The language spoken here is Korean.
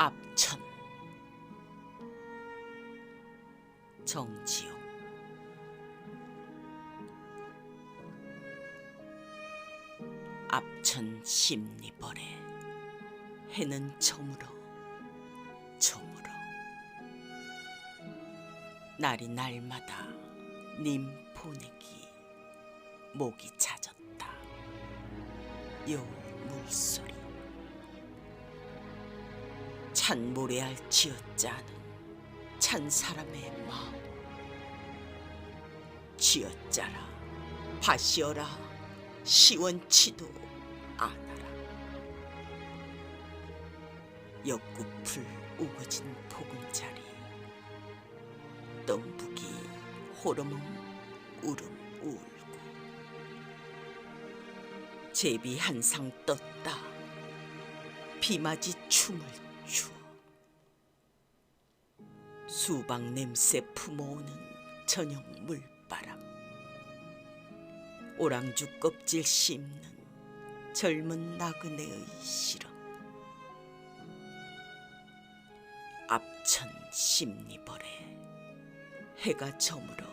앞천. 정지용. 앞천 심리벌에 해는 저물어 저물어. 날이 날마다 님 보내기 목이 잦았다. 여울 물소리 찬 모래알 쥐어짜는 찬 사람의 마음. 쥐어짜라 바시어라 시원치도 않아라. 옆구풀 우거진 보금자리 똥북이 호르몬 울음 울고. 제비 한 상 떴다. 비맞이 춤을 추어 수박 냄새 품어오는 저녁 물바람. 오랑주 껍질 씹는 젊은 나그네의 실험 앞천 심리벌에 해가 저물어